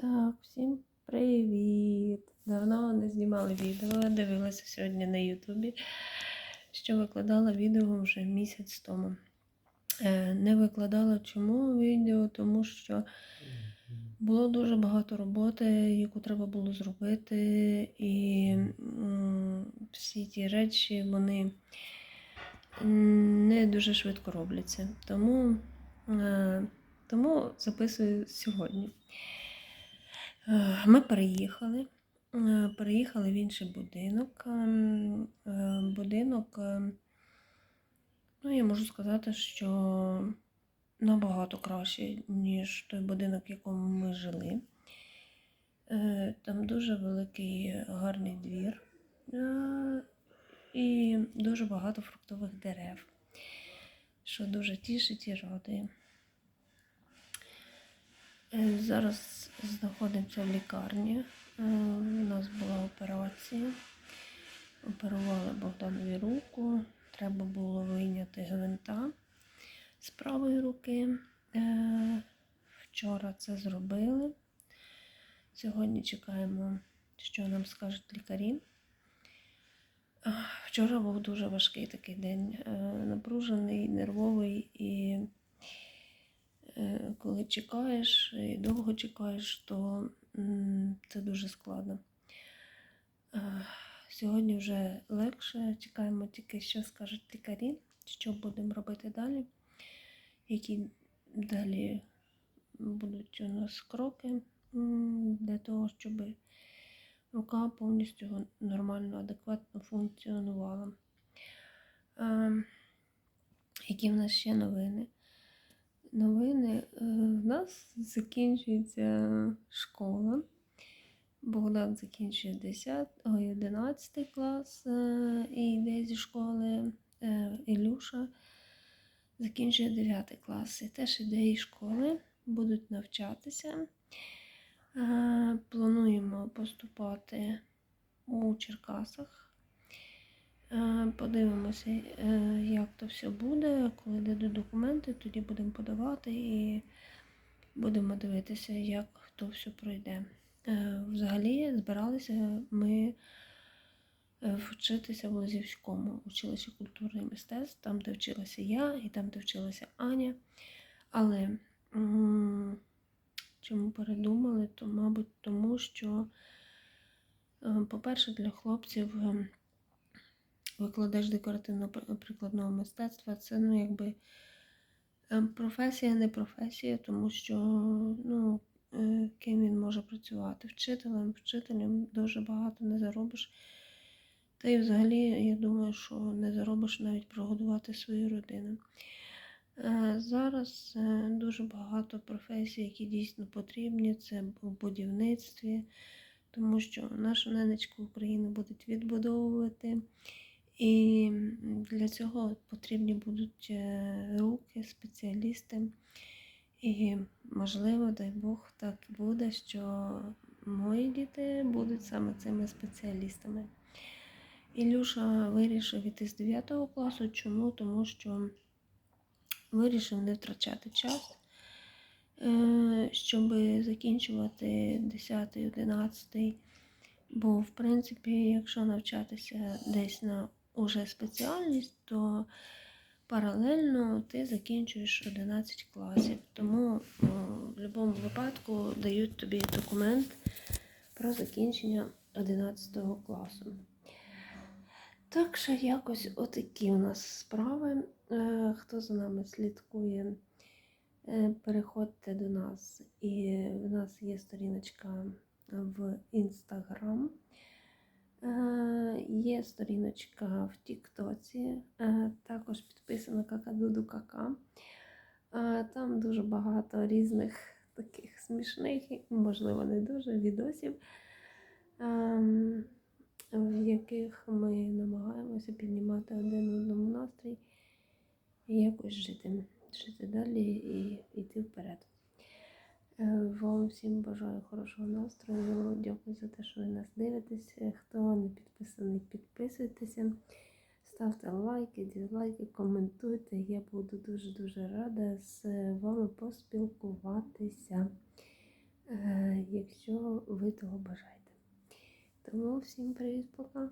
Так, всім привіт! Давно не знімала відео, дивилася сьогодні на Ютубі, що викладала відео вже місяць тому. Е, Не викладала чому відео, тому що було дуже багато роботи, яку треба було зробити, і всі ті речі вони не дуже швидко робляться. Тому, е, тому записую сьогодні. Е, Ми переїхали. Е, Переїхали в інший будинок. Ем, е, Будинок, ем, ну, я можу сказати, що набагато краще, ніж той будинок, в якому ми жили. Там дуже великий гарний двір і дуже багато фруктових дерев, що дуже тішить і радує. Зараз знаходимося в лікарні. Е, У нас була операція. Оперували Богданові руку. Треба було вийняти гвинта з правої руки. Е, Вчора це зробили. Сьогодні чекаємо, що нам скажуть лікарі. Е, Вчора був дуже важкий такий день, напружений, нервовий і коли чекаєш і довго чекаєш, то це дуже складно. Е, Сьогодні вже легше, чекаємо тільки, що скажуть лікарі, що будемо робити далі, які далі будуть у нас кроки для того, щоб рука повністю нормально, адекватно функціонувала. Е, Які в нас ще новини? Новини. Е, В нас закінчується школа. Богдан закінчує 10, ой, 11 клас е, і йде зі школи. Е, Ілюша закінчує 9 клас. І теж іде із школи, будуть навчатися. Плануємо поступати у Черкасах. Подивимося, як все буде. Коли дадуть документи, тоді будемо подавати і будемо дивитися, як то все пройде. Е, Взагалі збиралися ми е, вчитися в Лозівському училищі культури і мистецтв, там, де вчилася я і там, де вчилася Аня. Але чому передумали, то, мабуть, тому що, е, по-перше, для хлопців викладач декоративно-прикладного мистецтва це ну, якби е, професія, не професія, тому що ну, е, ким він може працювати? Вчителем, вчителем дуже багато не заробиш. Та й взагалі, я думаю, що не заробиш навіть прогодувати свою родину. Е, Зараз дуже багато професій, які дійсно потрібні. Це в будівництві, тому що нашу ненечку України будуть відбудовувати. І для цього потрібні будуть е, руки, спеціалісти. І, можливо, дай Бог, так буде, що мої діти будуть саме цими спеціалістами. Ілюша вирішив іти з 9 класу. Чому? Тому що вирішив не втрачати час, е, щоб закінчувати 10, 11. Бо, в принципі, якщо навчатися десь на уже спеціальність, то паралельно ти закінчуєш 11 класів. Тому в будь-якому випадку дають тобі документ про закінчення 11 класу. Так що якось отакі у нас справи. Е, Хто за нами слідкує, е, переходьте до нас. І в нас є сторіночка в Інстаграм. Сторіночка в Тіктоці, е, також підписана Какадуду Кака. Е, Там дуже багато різних таких смішних, можливо, не дуже відосів, ем, в яких ми намагаємося піднімати один одному настрій і якось жити, жити далі і йти вперед. Е, Вам всім бажаю хорошого настрою. Дякую за те, що ви нас дивитесь. Хто не підписаний, підписуйтеся. Ставте лайки, дізлайки, коментуйте. Я буду дуже-дуже рада з вами поспілкуватися. е, якщо ви того бажаєте. Тому всім привіт, пока!